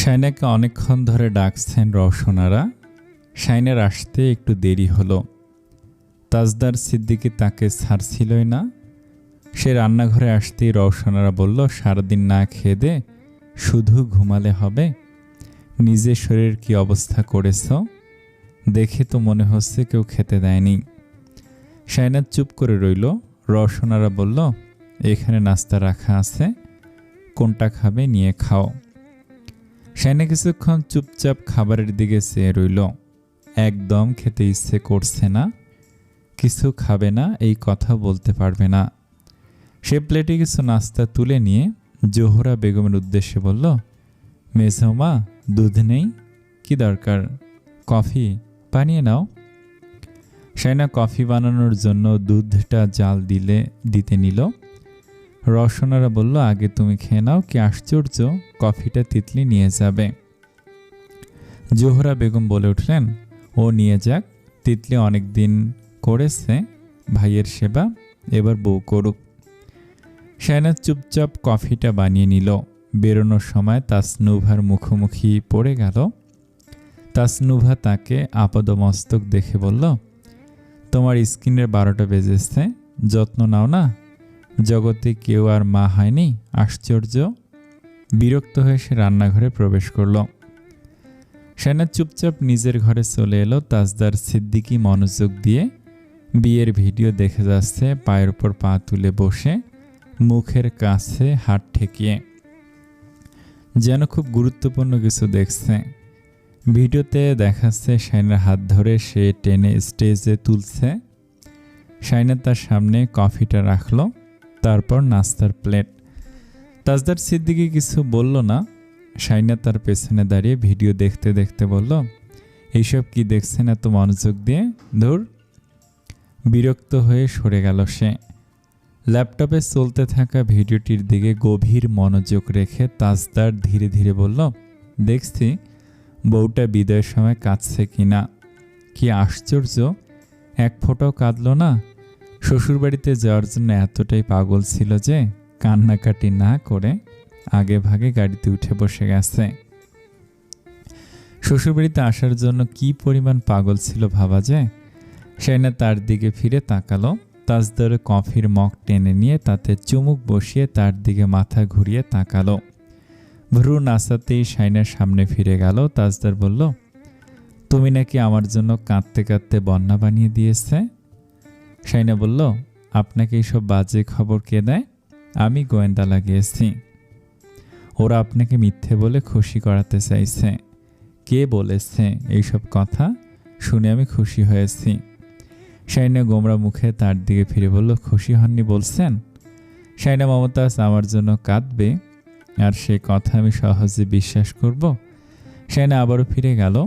শাইনাকে অনেকক্ষণ ধরে ডাকছেন রওশনারা। শাইনের আসতে একটু দেরি হলো। তাজদার সিদ্দিকি তাকে ছাড়ছিলই না। সে রান্নাঘরে আসতেই রওশনারা বলল, সারাদিন না খেয়ে দে, শুধু ঘুমালে হবে। নিজের শরীর কি অবস্থা করেছ? দেখে তো মনে হচ্ছে কেউ খেতে দেয়নি। শাইনা চুপ করে রইল। রওশনারা বলল, এখানে নাস্তা রাখা আছে। কোনটা খাবে নিয়ে খাও। শাইনা কিছুক্ষণ চুপচাপ খাবারের দিকে চেয়ে রইল। একদম খেতে ইচ্ছে করছে না, কিছু খাবে না, এই কথা বলতে পারবে না। সে প্লেটে কিছু নাস্তা তুলে নিয়ে জোহরা বেগমের উদ্দেশ্যে বলল মেজমা দুধ নেই, কি দরকার? কফি বানিয়ে নাও। শাইনা কফি বানানোর জন্য দুধটা জাল দিলে, দিতে নিল। রসনারা বলল, আগে তুমি খেয়ে নাও, কি আশ্চর্য, কফিটা তিতলি নিয়ে যাবে। জোহরা বেগম বলে উঠলেন, ও নিয়ে যাক, তিতলি অনেক দিন করেছে, ভাইয়ের সেবা, এবার বউ করুক। শায়না চুপচাপ কফিটা বানিয়ে নিল। বেরোনোর সময় তাসনুভার মুখোমুখি পড়ে গেল। তাসনুভা তাকে আপাদমস্তক দেখে বলল, তোমার স্কিনের বারোটা বেজেছে, যত্ন নাও না জগতে কেউ আর মা হয়নি, আশ্চর্য। বিরক্ত হয়ে সে রান্নাঘরে প্রবেশ করল। সেনা চুপচাপ নিজের ঘরে চলে এলো তাজদার সিদ্দিকি মনোযোগ দিয়ে। বিয়ের ভিডিও দেখে যাচ্ছে, পায়ের উপর পা তুলে বসে, মুখের কাছে হাত ঠেকিয়ে। যেন খুব গুরুত্বপূর্ণ কিছু দেখছে। ভিডিওতে দেখাচ্ছে শাইনার হাত ধরে সে টেনে স্টেজে তুলছে। শাইনা তার সামনে কফিটা রাখল। তারপর নাস্তার প্লেট। তাজদার সিদ্দিকি কিছু বলল না। শাইনা তার পেছনে দাঁড়িয়ে ভিডিও দেখতে দেখতে বলল, এইসব কি দেখছেন এত মনোযোগ দিয়ে? ধুর। বিরক্ত হয়ে সরে গেল সে। ল্যাপটপে চলতে থাকা ভিডিওটির দিকে গভীর মনোযোগ রেখে তাজদার ধীরে ধীরে বলল, দেখছি, বউটা বিদায়ের সময় কাঁদছে কি না কি আশ্চর্য, এক ফোঁটাও কাঁদলো না? শ্বশুরবাড়িতে যাওয়ার জন্য এতটাই পাগল ছিল যে কান্নাকাটি না করে আগে ভাগে গাড়িতে উঠে বসে গেছে। শ্বশুরবাড়িতে আসার জন্য কি পরিমাণ পাগল ছিল ভাবা যায়? সেনা তার দিকে ফিরে তাকালো, তাজদার কফির মগ টেনে নিয়ে তাতে চুমুক বসিয়ে তার দিকে মাথা ঘুরিয়ে তাকালো। ভ্রু নাচাতেই শাইনার সামনে ফিরে গেল, তাজদার বলল, তুমি নাকি আমার জন্য কাঁদতে কাঁদতে বন্যা বানিয়ে দিয়েছে? শাইনা বলল, আপনাকে এইসব বাজে খবর কে দেয়? আমি গোয়েন্দা লাগিয়েছি। ওরা আপনাকে মিথ্যে বলে খুশি করাতে চাইছে। কে বলেছে এইসব কথা? শুনে আমি খুশি হয়েছি। শাইনা গোমরা মুখে তার দিকে ফিরে বলল, খুশি হননি বলছেন? শাইনা মমতাজ আমার জন্য কাঁদবে, আর সে কথা আমি সহজে বিশ্বাস করব। শাইনা আবারও ফিরে গেল।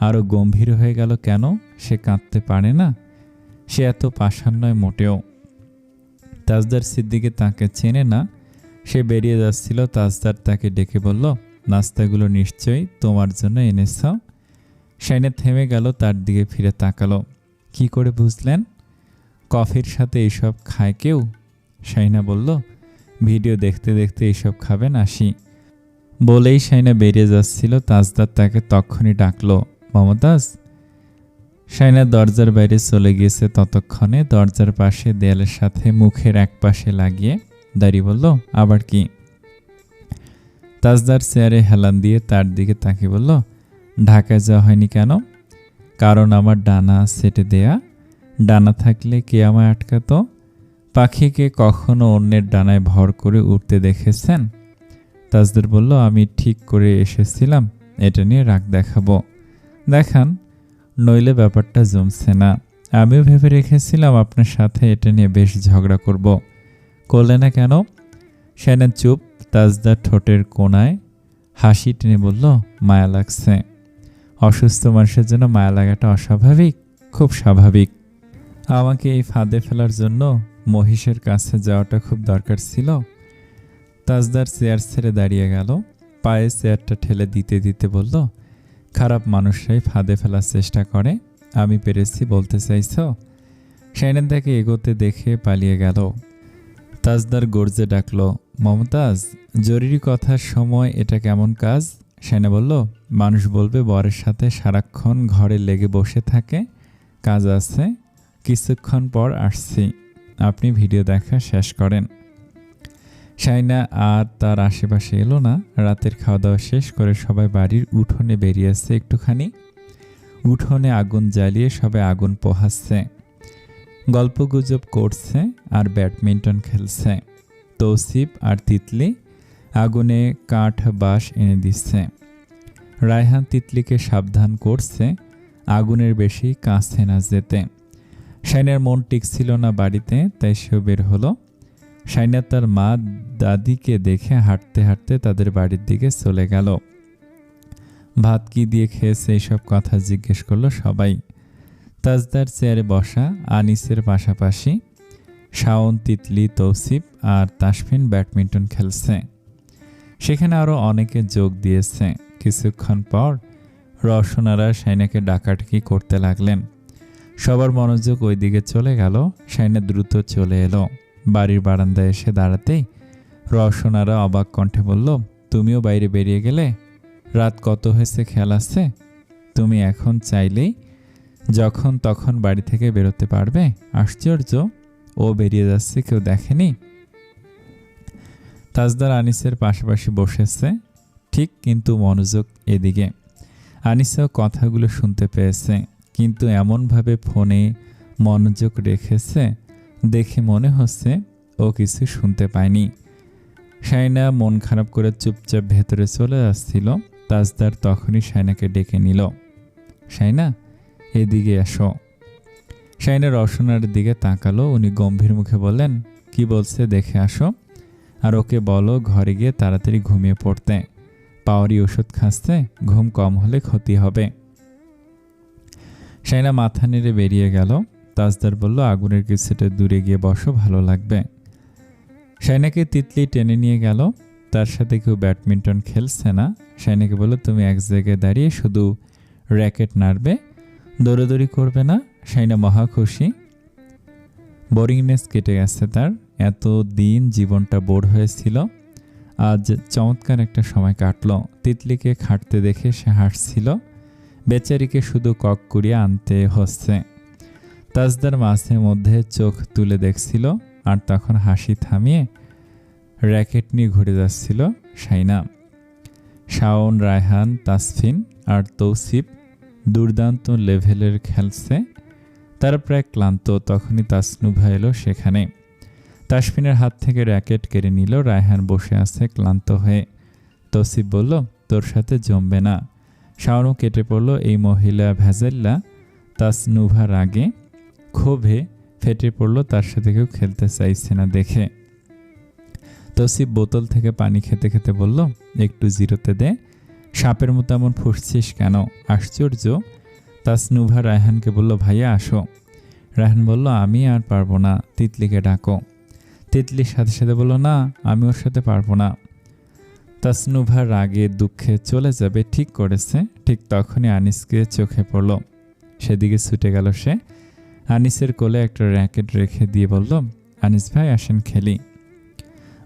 আরও গম্ভীর হয়ে গেল কেন? সে কাঁদতে পারে না। সে এত পাষাণ নয় মোটেও। তাজদার সিদ্দিকে তাকে চেনে না, সে বেরিয়ে যাচ্ছিল। তাজদার তাকে ডেকে বলল, নাস্তাগুলো নিশ্চয়ই তোমার জন্য এনেছ? শাইনে থেমে গেল, তার দিকে ফিরে তাকালো। কি করে বুঝলেন? কফির সাথে এইসব খায় কেউ? শাইনা বলল, ভিডিও দেখতে দেখতে এইসব খাবেন আসি। বলেই শাইনা বেরিয়ে যাচ্ছিল। তাজদার তাকে তখনই ডাকলো, মমতাজ শাইনা দরজার বাইরে চলে গিয়েছে ততক্ষণে। দরজার পাশে দেয়ালের সাথে মুখের এক পাশে লাগিয়ে দাঁড়িয়ে বলল, আবার কি? তাজদার চেয়ারে হেলান দিয়ে তার দিকে তাকিয়ে বলল, ঢাকায় যাওয়া হয়নি কেন? কারণ আমার ডানা সেটে দেয়া। ডানা থাকলে কে আমায় আটকাতো? পাখিকে কখনো অন্যের ডানায় ভর করে উঠতে দেখেছেন? তাজদার বলল, আমি ঠিক করে এসেছিলাম। এটা নিয়ে রাগ দেখাবো। দেখান নইলে ব্যাপারটা জমছে না। আমিও ভেবে রেখেছিলাম আপনার সাথে এটা নিয়ে বেশ ঝগড়া করব। করলে না কেন? সেনা চুপ, তাজদার ঠোঁটের কোনায় হাসি টেনে বলল, মায়া লাগছে। অসুস্থ মানুষের জন্য মায়া লাগাটা অস্বাভাবিক, খুব স্বাভাবিক। আমাকে এই ফাঁদে ফেলার জন্য মহিষের কাছে যাওয়াটা খুব দরকার ছিল। তাজদার চেয়ার ছেড়ে দাঁড়িয়ে গেল। পায়ে চেয়ারটা ঠেলে দিতে দিতে বলল খারাপ মানুষরাই ফাঁদে ফেলার চেষ্টা করে। আমি পেরেছি, বলতে চাইছ? শাইনের তাকে এগোতে দেখে পালিয়ে গেল। তাজদার গর্জে ডাকলো, মমতাজ, জরুরি কথার সময় এটা কেমন কাজ? সেনা বলল, মানুষ বলবে বরের সাথে সারাক্ষণ ঘরে লেগে বসে থাকে, কাজ আছে, কিছুক্ষণ পর আসছি। আপনি ভিডিও দেখা শেষ করেন। সাইনা আর তার আশেপাশে এলো না। রাতের খাওয়া দাওয়া শেষ করে সবাই বাড়ির উঠোনে বেরিয়েছে একটুখানি। উঠোনে আগুন জ্বালিয়ে সবাই আগুন পোহাচ্ছে। গল্পগুজব করছে আর ব্যাডমিন্টন খেলছে। তৌসিফ আর তিতলি আগুনে কাঠ, বাঁশ এনে দিচ্ছে। রায়হান তিতলিকে সাবধান করছে, আগুনের বেশি কাছে না যেতে। শাইনার মন টিকছিল না বাড়িতে, তাই সেও বের হলো। শাইনা তার মা দাদিকে দেখে হাঁটতে হাঁটতে তাদের বাড়ির দিকে চলে গেল। ভাত কি দিয়ে খেয়েছে এইসব কথা জিজ্ঞেস করল সবাই। তাজদার চেয়ারে বসা, আনিসের পাশাপাশি শাওন, তিতলি, তৌসিফ আর তাসফিন ব্যাডমিন্টন খেলছে। সেখানে আরও অনেকে যোগ দিয়েছে। কিছুক্ষণ পর রসনারা সাইনাকে ডাকাডাকি করতে লাগলেন। সবার মনোযোগ ওই দিকে চলে গেল। সাইনা দ্রুত চলে এলো। বাড়ির বারান্দায় এসে দাঁড়াতেই রসনারা অবাক কণ্ঠে বলল, তুমিও বাইরে বেরিয়ে গেলে? রাত কত হয়েছে খেয়াল আছে? তুমি এখন চাইলেই যখন তখন বাড়ি থেকে বেরোতে পারবে। আশ্চর্য, ও বেরিয়ে যাচ্ছে কেউ দেখেনি? তাজদার আনিসের পাশাপাশি বসেছে, ঠিক কিন্তু মনোযোগ এদিকে। আনিসাও কথাগুলো শুনতে পেয়েছে, কিন্তু এমনভাবে ফোনে মনোযোগ রেখেছে দেখে মনে হচ্ছে ও কিছু শুনতে পায়নি। সাইনা মন খারাপ করে চুপচাপ ভেতরে চলে আসছিল। তাজদার তখনই সাইনাকে ডেকে নিল। সাইনা এদিকে আসো সাইনা রসনার দিকে তাকালো। উনি গম্ভীর মুখে বললেন, কি বলছে? দেখে আসো। আর ওকে বলো, ঘরে গিয়ে তাড়াতাড়ি ঘুমিয়ে পড়তে। পাওয়ারি ওষুধ খাচ্ছে, ঘুম কম হলে ক্ষতি হবে। সাইনা মাথা নেড়ে বেরিয়ে গেল। তাজদার বলল, আগুনের কিছুটা দূরে গিয়ে বসো, ভালো লাগবে। সাইনাকে তিতলি টেনে নিয়ে গেল। তার সাথে কেউ ব্যাডমিন্টন খেলছে না। সাইনাকে বলল, তুমি এক জায়গায় দাঁড়িয়ে শুধু র্যাকেট নাড়বে, দৌড়াদৌড়ি করবে না। সাইনা মহা খুশি। বোরিংনেস কেটে গেছে তার। এত দিন জীবনটা বোর হয়েছিল। আজ চমৎকার একটা সময় কাটলো। তিতলিকে খাটতে দেখে সে হাসছিল। বেচারিকে শুধু কক কুড়িয়ে আনতে হচ্ছে। তাজদার মাঝে মধ্যে চোখ তুলে দেখছিল আর তখন হাসি থামিয়ে র্যাকেট নিয়ে ঘুরে যাচ্ছিল সাইনা শাওন, রায়হান, তাসফিন আর তৌসিফ দুর্দান্ত লেভেলের খেলছে। তারা প্রায় ক্লান্ত, তখনই তাসনুভা এলো সেখানে। তাসফিনের হাত থেকে র্যাকেট কেড়ে নিল, রায়হান বসে আছে ক্লান্ত হয়ে। তৌসিফ বলল, তোর সাথে জমবে না। শাওনও কেটে পড়ল, এই মহিলা ভ্যাজেল্লা। তাসনুভার আগে ক্ষোভে ফেটে পড়ল, তার সাথে কেউ খেলতে চাইছে না দেখে। তসিফ বোতল থেকে পানি খেতে খেতে বলল, একটু জিরোতে দে। সাপের মতো এমন ফুসছিস কেন? আশ্চর্য। তাসনুভা রায়হানকে বলল, ভাইয়া, আসো। রায়হান বলল, আমি আর পারব না, তিতলিকে ডাকো। তিতলির সাথে সাথে বলল, না, আমি ওর সাথে পারব না। তাসনুভা রাগে দুঃখে চলে যাবে, ঠিক করেছে। ঠিক তখনই আনিসকে চোখে পড়ল। সেদিকে ছুটে গেল সে। আনিসের কোলে একটা র্যাকেট রেখে দিয়ে বলল আনিস ভাই, আসেন খেলি।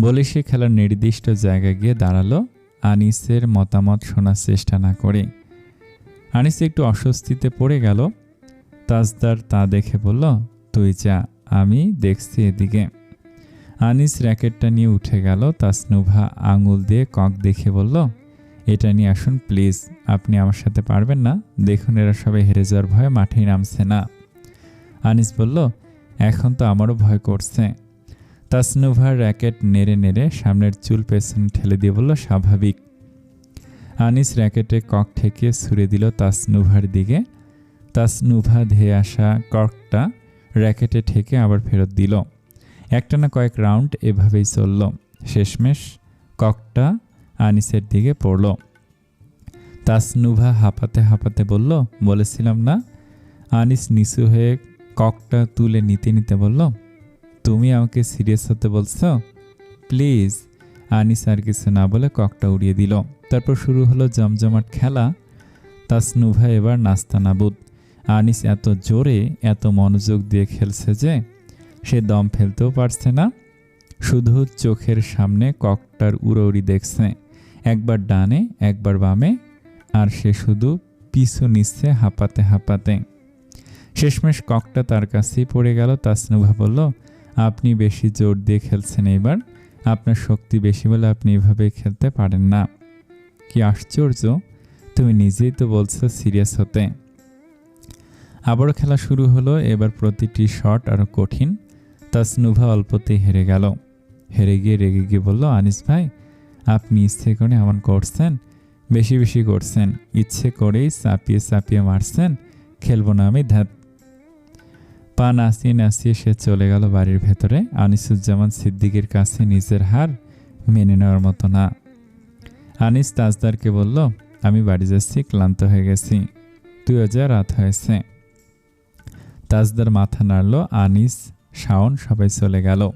বলে সে খেলার নির্দিষ্ট জায়গায় গিয়ে দাঁড়াল। আনিসের মতামত শোনার চেষ্টা না করে আনিস একটু অস্বস্তিতে পড়ে গেল। তাজদার তা দেখে বলল, তুই যা, আমি দেখছি এদিকে। আনিস র্যাকেটটা নিয়ে উঠে গেল। তাসনুভা আঙুল দিয়ে কক দেখে বলল, এটা নিয়ে আসুন, প্লিজ। আপনি আমার সাথে পারবেন না। দেখুন, এরা সবাই হেরে যাওয়ার ভয়ে মাঠেই নামছে না। আনিস বলল, এখন তো আমারও ভয় করছে। তাসনুভার র্যাকেট নেড়ে নেড়ে সামনের চুল পেছনে ঠেলে দিয়ে বলল, স্বাভাবিক। আনিস র্যাকেটে কক ঠেকিয়ে ছুড়ে দিল তাসনুভার দিকে। তাসনুভা ধেয়ে আসা ককটা র্যাকেটে ঠেকে আবার ফেরত দিল। একটানা কয়েক রাউন্ড এভাবেই চলল। শেষমেশ ককটা আনিসের দিকে পড়ল। তাসনুভা হাঁপাতে হাঁপাতে বলল, বলেছিলাম না? আনিস নিচু হয়ে ককটা তুলে নিতে নিতে বলল, তুমি আমাকে সিরিয়াস হতে বলছো? প্লিজ আনিস আর কিছু না বলে ককটা উড়িয়ে দিল। তারপর শুরু হলো জমজমাট খেলা। তাসনুভা এবার নাস্তা নাবুদ। আনিস এত জোরে, এত মনোযোগ দিয়ে খেলছে যে সে দম ফেলতেও পারছে না। শুধু চোখের সামনে ককটার উড়ৌড়ি দেখছে। একবার ডানে, একবার বামে, আর সে শুধু পিছু নিচ্ছে হাঁপাতে হাঁপাতে। শেষমেশ ককটা তার কাছেই পড়ে গেল। তাসনুভা বলল, আপনি বেশি জোর দিয়ে খেলছেন এবার আপনার শক্তি বেশি বলে আপনি এভাবে খেলতে পারেন না। কি আশ্চর্য! তুমি নিজেই তো বলছো সিরিয়াস হতে। আবারও খেলা শুরু হলো, এবার প্রতিটি শট আরও কঠিন। তাসনুভা অল্পতেই হেরে গেল। হেরে গিয়ে রেগে গিয়ে বলল, আনিস ভাই, আপনি ইচ্ছে করে এমন করছেন। বেশি বেশি করছেন। ইচ্ছে করেই চাপিয়ে চাপিয়ে মারছেন। খেলব না আমি, ধ্যাত পা নাচিয়ে নাচিয়ে সে চলে গেল বাড়ির ভেতরে। আনিসুজ্জামান সিদ্দিকের কাছে নিজের হার মেনে নেওয়ার মতো না। আনিস তাজদারকে বলল, আমি বাড়ি যাচ্ছি, ক্লান্ত হয়ে গেছি। তুইও যা, রাত হয়েছে। তাজদার মাথা নাড়ল, আনিস, শাওন সবাই চলে গেল।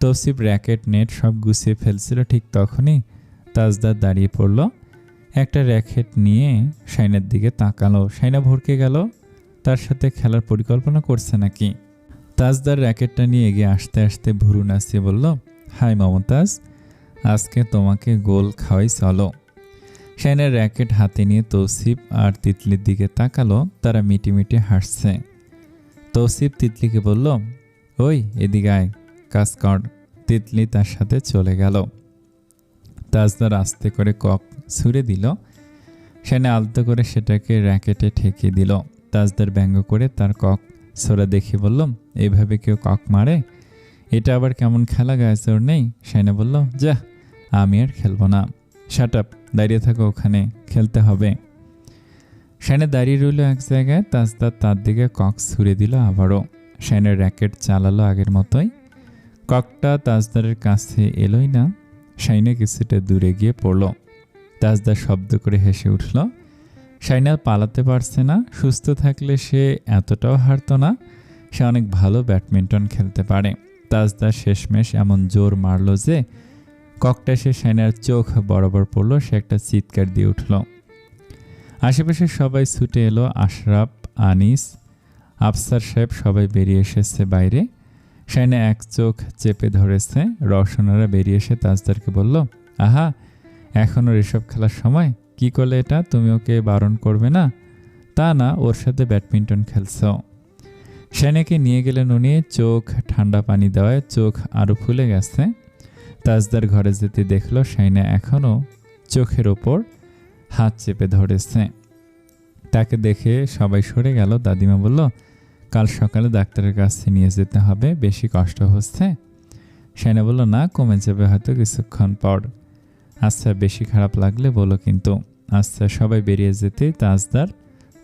তৌসিফ র্যাকেট, নেট সব গুছিয়ে ফেলছিল ঠিক তখনই তাজদার দাঁড়িয়ে পড়ল। একটা র্যাকেট নিয়ে শাইনের দিকে তাকালো। শাইনা ভরকে গেল। তার সাথে খেলার পরিকল্পনা করছে নাকি? তাজদার র্যাকেটটা নিয়ে এগিয়ে আসতে আসতে ভুরু নাচিয়ে বলল, হাই মমতাজ, আজকে তোমাকে গোল খাওয়াই চলো। শাইনের র্যাকেট হাতে নিয়ে তৌসিফ আর তিতলির দিকে তাকালো, তারা মিটি মিটি হাসছে। তৌসিফ তিতলিকে বলল, ওই, এদিকে আয়, কাজ কর। তিতলি তার সাথে চলে গেল। তাজদার আস্তে করে কক ছুঁড়ে দিল। সেনে আলতো করে সেটাকে র্যাকেটে ঠেকিয়ে দিল। তাজদার ব্যঙ্গ করে তার কক ছোড়া দেখে বললাম এইভাবে কেউ কক মারে? এটা আবার কেমন খেলা গায়ে ওর নেই? সেনে বলল, যা, আমি আর খেলব না। শাট আপ দাঁড়িয়ে থাকো ওখানে, খেলতে হবে। সেনে দাঁড়িয়ে রইল এক জায়গায় তাজদার তার দিকে কক ছুঁড়ে দিল আবারও। সেনের র্যাকেট চালালো আগের মতোই। ককটা তাজদারের কাছে এলোই না, শাইনা কিছুটা দূরে গিয়ে পড়ল। তাজদার শব্দ করে হেসে উঠল শাইনা পালাতে পারছে না, সুস্থ থাকলে সে এতটাও হারতো না, সে অনেক ভালো ব্যাডমিন্টন খেলতে পারে। তাজদার শেষমেশ এমন জোর মারল যে, ককটা সে শাইনার চোখ বরাবর পড়ল, সে একটা চিৎকার দিয়ে উঠল। আশেপাশে সবাই ছুটে এলো, আশরাফ, আনিস, আফসার সাহেব সবাই বেরিয়ে এসেছে বাইরে। শাইনা এক চোখ চেপে ধরেছে, রওশনারা বেরিয়ে এসে তাজদারকে বলল, আহা এখন ওর এসব খেলার সময়? কি করলে এটা? তুমি ওকে বারণ করবে না? তা না, ওর সাথে ব্যাডমিন্টন খেলছ। সেনেকে নিয়ে গেলেন উনি, চোখ ঠান্ডা পানি দেওয়ায় চোখ আরও ফুলে গেছে। তাজদার ঘরে যেতে দেখল সাইনা এখনও চোখের ওপর হাত চেপে ধরেছে। তাকে দেখে সবাই সরে গেল। দাদিমা বলল, কাল সকালে ডাক্তারের কাছে নিয়ে যেতে হবে, বেশি কষ্ট হচ্ছে? সাইনা বলল, না, কমে যাবে হয়তো কিছুক্ষণ পর। আচ্ছা বেশি খারাপ লাগলে বলো কিন্তু আচ্ছা সবাই বেরিয়ে যেতে তাজদার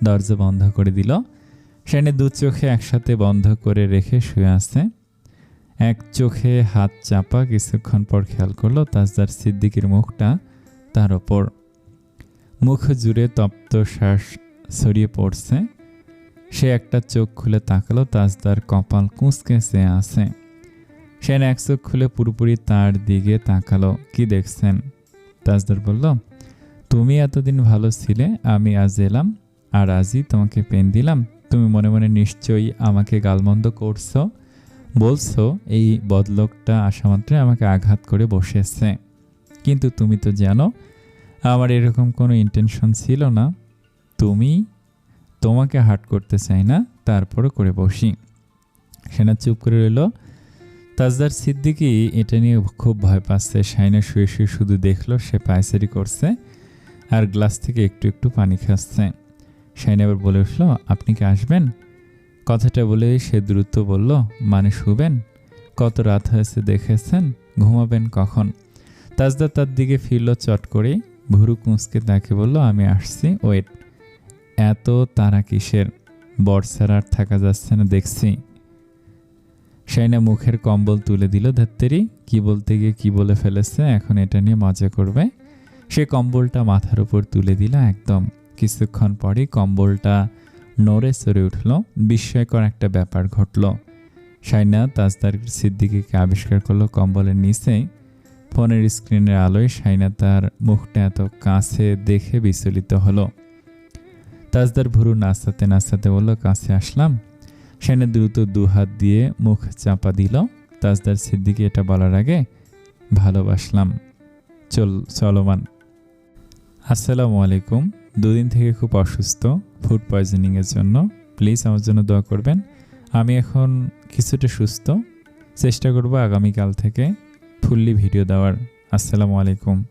দরজা বন্ধ করে দিল। সেনে দু চোখে একসাথে বন্ধ করে রেখে শুয়ে আছে। এক চোখে হাত চাপা কিছুক্ষণ পর খেয়াল করল তাজদার সিদ্দিকির মুখটা তার ওপর। মুখ জুড়ে তপ্ত শ্বাস ছড়িয়ে পড়ছে। সে একটা চোখ খুলে তাকালো তাজদার কপাল কুঁচকে চেয়ে আছে। সেন এক চোখ খুলে পুরোপুরি তার দিকে তাকালো। কি দেখছেন? তাজদার বলল, তুমি এতদিন ভালো ছিলে, আমি আজ এলাম, আর আজই তোমাকে পেন দিলাম। তুমি মনে মনে নিশ্চয়ই আমাকে গালমন্দ করছ। বলছো, এই বদলোকটা আসা মাত্রই আমাকে আঘাত করে বসেছে। কিন্তু তুমি তো জানো, আমার এরকম কোনো ইন্টেনশন ছিল না। তুমি তোমাকে হার্ট করতে চাই না, তারপরও করে বসি। সেনা চুপ করে রইল। তাজদার সিদ্দিকি এটা নিয়ে খুব ভয় পাচ্ছে। শাইনা শুয়ে শুয়ে শুধু দেখল, সে পায়চারি করছে আর গ্লাস থেকে একটু একটু পানি খাচ্ছে। শাইনা আবার বলে উঠল, আপনি কি আসবেন? কথাটা বলে সে দ্রুত বলল মানে শুবেন? কত রাত হয়েছে দেখেছেন? ঘুমাবেন কখন? তাজদা তার দিকে ফিরল চট করে। ভুরু কুঁচকে তাকে বলল, আমি আসছি, ওয়েট। এত তারা কিসের? বর্ষার আর থাকা যাচ্ছে না, দেখছি। শাইনা মুখের কম্বল তুলে দিল ধত্তেরি। কি বলতে গিয়ে কি বলে ফেলেছে, এখন এটা নিয়ে মজা করবে। সে কম্বলটা মাথার উপর তুলে দিল একদম। কিছুক্ষণ পরেই কম্বলটা নড়ে চড়ে উঠল। বিস্ময়কর একটা ব্যাপার ঘটল। সাইনা তাজদার সিদ্দিকিকে আবিষ্কার করল কম্বলের নিচেই। ফোনের স্ক্রিনের আলোয় সাইনা তার মুখটা এত কাছে দেখে বিচলিত হলো। তাজদার ভুরু নাচাতে নাচাতে বলল, কাছে আসলাম? সেনে দ্রুত দু হাত দিয়ে মুখ চাপা দিল। তাজদার সিদ্দিকি এটা বলার আগে ভালোবাসলাম। চল, চলমান। আসসালামু আলাইকুম। দুদিন থেকে খুব অসুস্থ, ফুড পয়জনিংয়ের জন্য। প্লিজ আমার জন্য দোয়া করবেন। আমি এখন কিছুটা সুস্থ। চেষ্টা করব আগামীকাল থেকে ফুললি ভিডিও দেওয়ার। আসসালামু আলাইকুম।